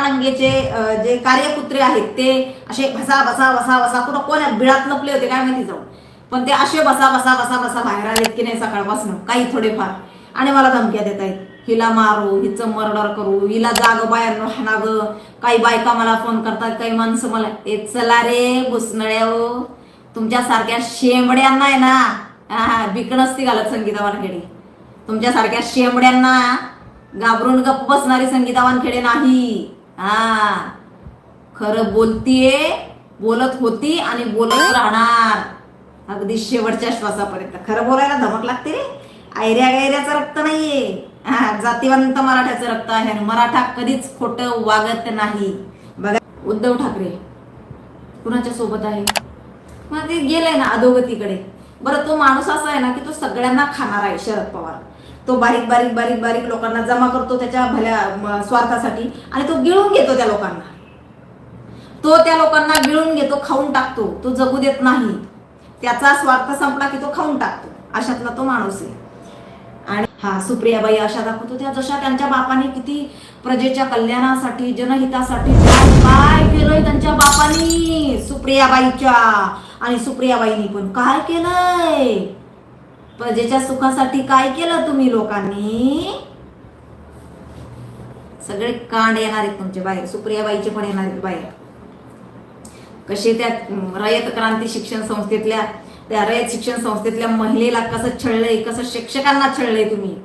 रंगेचे अं, जे कार्यपुत्रे आहेत ते असे भसा बसा बसा बसा कुठं कोण बिळात लपले होते काय माहिती जाऊन. पण ते असे बसा बसा बसा बसा बाहेर आलेत की नाही सकाळपासून काही थोडेफार. आणि मला धमक्या देत आहेत हिला मारू हिचं मर्डर करू हिला जाग बाहेर राहणार ग काही बायका मला फोन करतात काही माणसं मला ए चला रे घुसनळ्या हो. तुमच्यासारख्या शेंबड्यांना आहे ना हा बिक नसती घालत संगीता वानखेडे. तुमच्यासारख्या शेंबड्यांना घाबरून गप्प बसणारी संगीता वानखेडे नाही. हा. खरं बोलतीये बोलत होती आणि बोलत राहणार. अगदी शेवटच्या श्वासापर्यंत. खरं बोलायला धमक लागते रे. आयऱ्या गायऱ्याचं रक्त नाहीये. हा जातीवंत मराठ्याचं रक्त आहे आणि मराठा कधीच खोटं वागत नाही. बघा उद्धव ठाकरे कुणाच्या सोबत आहे? मग ते गेलंय ना अधोगतीकडे. बरं तो माणूस असा आहे ना की तो सगळ्यांना खाणार आहे शरद पवार. तो बारीक बारीक बारीक बारीक लोकांना जमा करतो त्याच्या भल्या स्वार्थासाठी. आणि तो गिळून घेतो त्या लोकांना. तो त्या लोकांना गिळून घेतो खाऊन टाकतो. तो जगू देत नाही. त्याचा स्वार्थ संपला की तो खाऊन टाकतो. अशातला तो माणूस आहे. आणि हा सुप्रियाबाई अशा दाखवतो त्या जशा त्यांच्या बापाने किती प्रजेच्या कल्याणासाठी जनहितासाठी काय काय केलंय त्यांच्या बापानी? सुप्रियाबाईच्या. आणि सुप्रियाबाईनी पण काय केलंय? प्रजेच्या सुखासाठी काय केलं तुम्ही लोकांनी? सगळे कांड येणार आहेत तुमचे बाहेर. सुप्रियाबाईचे पण येणार आहेत बाहेर. कसे त्या रयत क्रांती शिक्षण संस्थेतल्या त्या रयत शिक्षण संस्थेतल्या महिलेला कसं छळलंय कसं शिक्षकांना छळलंय तुम्ही?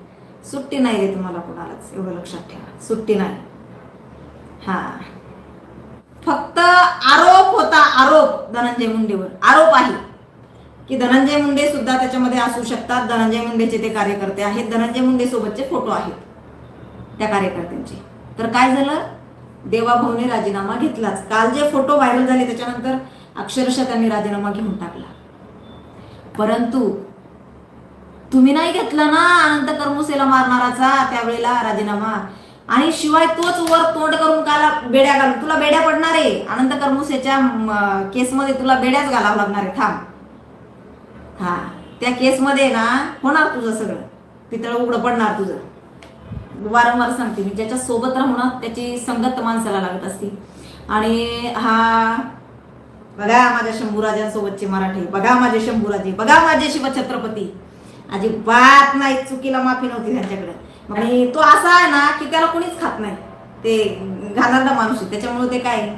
सुट्टी नाही रे तुम्हाला कोणालाच एवढं लक्षात ठेवा. सुट्टी नाही. हा. फक्त आरोप होता आरोप धनंजय मुंडेवर. आरोप आहे. की धनंजय मुंडे सुद्धा त्याच्यामध्ये असू शकतात. धनंजय मुंडेचे ते कार्यकर्ते आहेत. धनंजय मुंडे सोबतचे फोटो आहेत त्या कार्यकर्त्यांचे. तर काय झालं? देवाभाऊने राजीनामा घेतलाच. काल जे फोटो व्हायरल झाले त्याच्यानंतर अक्षरशः त्यांनी राजीनामा घेऊन टाकला. परंतु तुम्ही नाही घेतला ना अनंत करमुसेला मारणाराचा? त्यावेळेला राजीनामा. आणि शिवाय तोच वर तोंड करून काला बेड्या घालून तुला बेड्या पडणार आहे. अनंत करमुसेच्या केसमध्ये तुला बेड्याच घालावं लागणार आहे. थांब. हा त्या केसमध्ये ना होणार तुझं सगळं. पितळ उघडं पडणार तुझं. वारंवार सांगते मी ज्याच्या सोबत राहू त्याची संगत माणसाला लागत असते. आणि हा बघा माझ्या शंभूराजांसोबतचे मराठी बघा माझे शंभूराजे बघा माझे शिवछत्रपती. अजिबात नाही चुकीला माफी नव्हती त्यांच्याकडे. आणि तो असा आहे ना की त्याला कोणीच खात नाही. ते घाणारला माणूस आहे त्याच्यामुळे ते काय?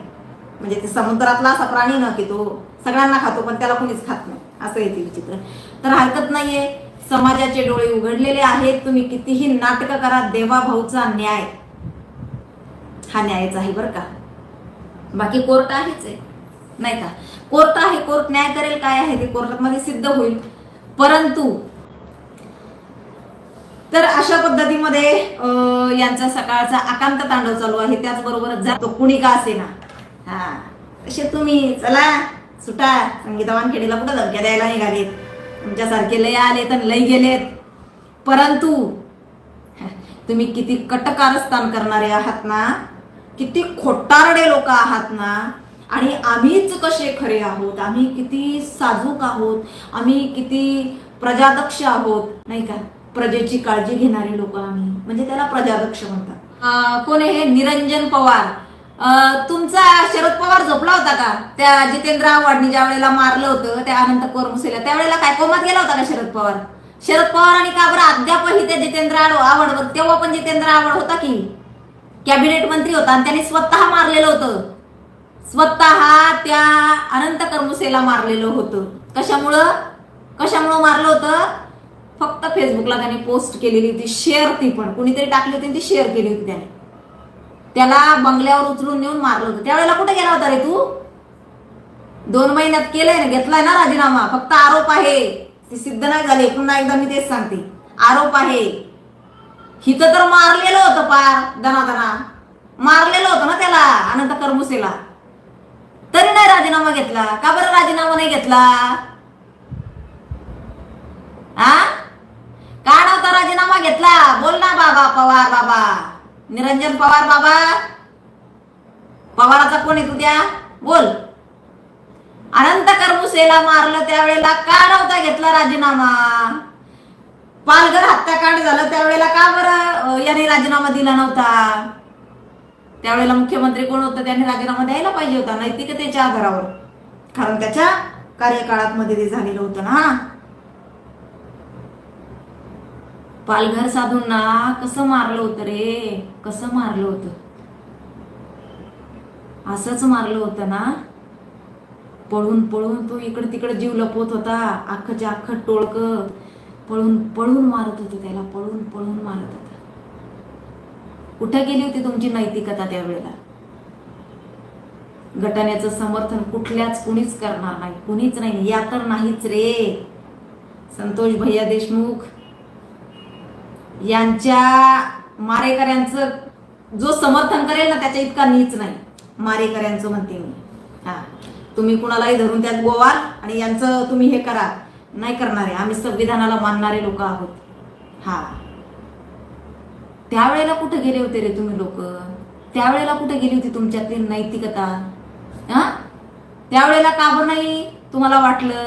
म्हणजे ते समुद्रातला असा प्राणी ना की तो सगळ्यांना खातो पण त्याला कोणीच खात नाही. असं येते विचित्र. तर हरकत नाहीये. समाजाचे डोळे उघडलेले आहेत. तुम्ही कितीही नाटक करा देवा भाऊचा न्याय. हा न्यायच आहे बरं का. बाकी कोर्ट आहेच आहे. नाही का? कोर्ट आहे कोर्ट न्याय करेल काय आहे ते कोर्टामध्ये सिद्ध होईल. परंतु तर अशा पद्धतीमध्ये यांचा सकाळचा आकांत तांडव चालू आहे. त्याचबरोबर जातो कुणी का असेना? हा. तसे तुम्ही चला. सुटा संगीता वानखेडीला कुठं धमक्या द्यायला निघालेत? तुमच्यासारखे लय आले तर लय गेलेत. परंतु तुम्ही किती कटकारस्थान करणारे आहात ना? किती खोटारडे लोक आहात ना? आणि आम्हीच कसे खरे आहोत? आम्ही किती साजूक आहोत? आम्ही किती प्रजादक्ष आहोत? नाही का? प्रजेची काळजी घेणारे लोक आम्ही. म्हणजे त्याला प्रजादक्ष म्हणतात. कोण हे? निरंजन पवार. तुमचा शरद पवार झोपला होता का? त्या जितेंद्र आव्हाडनी ज्या वेळेला मारलं होतं त्या अनंत कोरमुसेला त्यावेळेला काय कोमात गेला होता का शरद पवार? शरद पवार आणि का बरं अद्यापही ते जितेंद्र आवड तेव्हा पण जितेंद्र आव्हाड होता की? कॅबिनेट मंत्री होता आणि त्यांनी स्वतः मारलेलं होतं. स्वतः त्या अनंत करमुसेला मारलेलं होतं. कशामुळं? कशामुळं मारलं होतं? फक्त फेसबुकला त्याने पोस्ट केलेली होती शेअर ती पण. कुणीतरी टाकली होती आणि ती शेअर केली होती त्याने. त्याला बंगल्यावर उचलून नेऊन मारलं होतं. त्यावेळेला कुठे गेला होता रे तू? दोन महिन्यात केलंय ना घेतलाय ना राजीनामा. फक्त आरोप आहे. ते सिद्ध नाही झाले. पुन्हा एकदा मी तेच सांगते. आरोप आहे. हिथं तर मारलेलं होतं पार दना मारलेलं होतं ना त्याला अनंत करमुसेला. तरी नाही राजीनामा घेतला. का बरं राजीनामा नाही घेतला? आ? का नव्हता राजीनामा घेतला. बोल ना बाबा पवार बाबा. निरंजन पवार बाबा. पवाराचा कोण आहे उद्या. बोल. अनंत करमुसेला मारलं त्यावेळेला का नव्हता घेतला राजीनामा? पालघर हत्याकांड झालं त्यावेळेला का बरं? याने राजीनामा दिला नव्हता. त्यावेळेला मुख्यमंत्री कोण होतं? त्यांनी राजीनामा द्यायला पाहिजे होता नैतिकतेच्या आधारावर. कारण त्याच्या कार्यकाळात मध्ये ते झालेलं होतं ना. पालघर साधूंना कसं मारलं होतं रे? कसं मारलं होतं? असंच मारलं होतं ना? पळून पळून तो इकडं तिकडं जीव लपवत होता. अख्खच्या अख्खं टोळक पळून पळून मारत होतं त्याला पळून पळून मारत होता. कुठे गेली होती तुमची नैतिकता त्यावेळेला? गटाण्याचं समर्थन कुठल्याच कुणीच करणार नाही. कुणीच नाही. या तर नाहीच रे. संतोष भैया देशमुख यांच्या मारेकऱ्यांचं जो समर्थन करेल ना त्याच्या इतका नीच नाही. मारेकऱ्यांचं म्हणते मी. हा. तुम्ही कुणालाही धरून त्यात गोवाल आणि यांचं तुम्ही हे करा. नाही करणारे आम्ही संविधानाला मानणारे लोक आहोत. हा. त्यावेळेला कुठे गेले होते रे तुम्ही लोक? त्यावेळेला कुठे गेली होती तुमच्यातली नैतिकता? हा? त्यावेळेला का बरं नाही तुम्हाला वाटलं?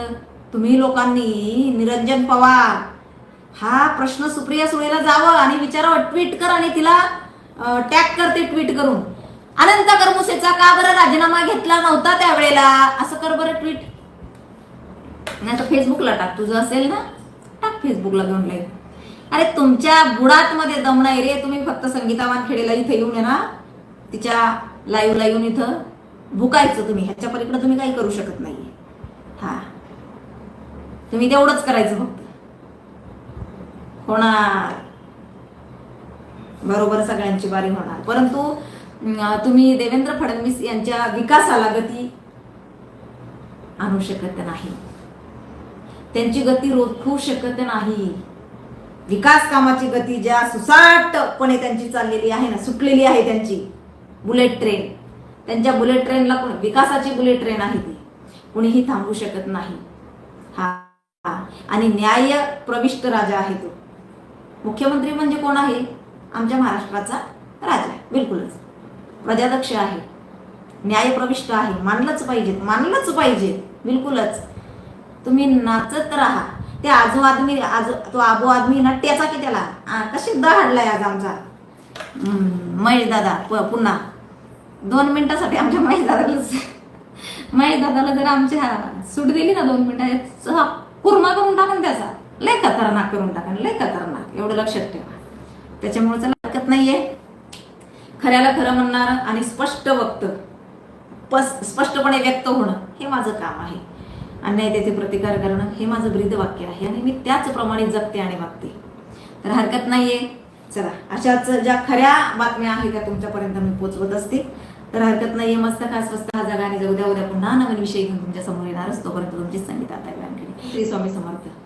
तुम्ही लोकांनी निरंजन पवार हा प्रश्न सुप्रिया सुळेला जावं आणि विचारावं. ट्विट कर आणि तिला टॅग करते ट्विट करून. अनंत करमुसेचा का बरं राजीनामा घेतला नव्हता त्यावेळेला? असं कर बरं ट्विट नाही तर फेसबुकला टाक. तुझं असेल ना टाक फेसबुकला घेऊन लाईव्ह अरे तुमच्या बुडात मध्ये दम नाही रे. तुम्ही फक्त संगीता वानखेडेला इथे येऊन आहे ना. तिच्या लाईव्हला येऊन इथं भुकायचं तुम्ही. ह्याच्या पलीकडे तुम्ही काही करू शकत नाही हा. तुम्ही तेवढंच करायचं फक्त. होणार. बरोबर सगळ्यांची बारी होणार. परंतु तुम्ही देवेंद्र फडणवीस यांच्या विकासाला गती आणू शकत नाही. त्यांची गती रोखू शकत नाही. विकास कामाची गती ज्या सुसाटपणे त्यांची चाललेली आहे ना सुटलेली आहे त्यांची बुलेट ट्रेन. त्यांच्या बुलेट ट्रेनला कोण विकासाची बुलेट ट्रेन आहे ती. कुणीही थांबू शकत नाही. हा. हा. आणि न्याय प्रविष्ट राजा आहे तो. मुख्यमंत्री म्हणजे कोण आहे? आमच्या महाराष्ट्राचा राजा बिलकुलच. प्रजादक्ष आहे. न्यायप्रविष्ट आहे. मानलंच पाहिजे मानलंच पाहिजे बिलकुलच. तुम्ही नाचत राहा. ते आजो आदमी आज तो आबो आदमी ना टेचा की त्याला? कशी दहाडलाय आज आमचा? हम्म, महेश दादा प- पुन्हा. दोन मिनिटासाठी आमच्या महेश दादाला महेश दादाला जर आमच्या सूट दिली ना दोन मिनिटात. कुर्मा करून टाकन त्याचा. लय खतरनाक करून टाकन लय खतरनाक. एवढं लक्षात ठेवा. त्याच्यामुळे चला हरकत नाहीये. खऱ्याला खरं म्हणणार आणि स्पष्ट वक्त पस स्पष्टपणे व्यक्त होणं हे माझं काम आहे. अन्याय तेथे प्रतिकार करणं हे माझं ब्रीद वाक्य आहे आणि मी त्याचप्रमाणे जगते आणि वागते. तर हरकत नाहीये. चला अशाच ज्या खऱ्या बातम्या आहेत त्या तुमच्यापर्यंत मी पोचवत असते. तर हरकत नाहीये मस्त खास स्वस्त हा जगा आणि उद्या उद्या पुन्हा नवीन विषय घेऊन तुमच्यासमोर असतो. परंतु तुमची संगीत आता श्री स्वामी समर्थ.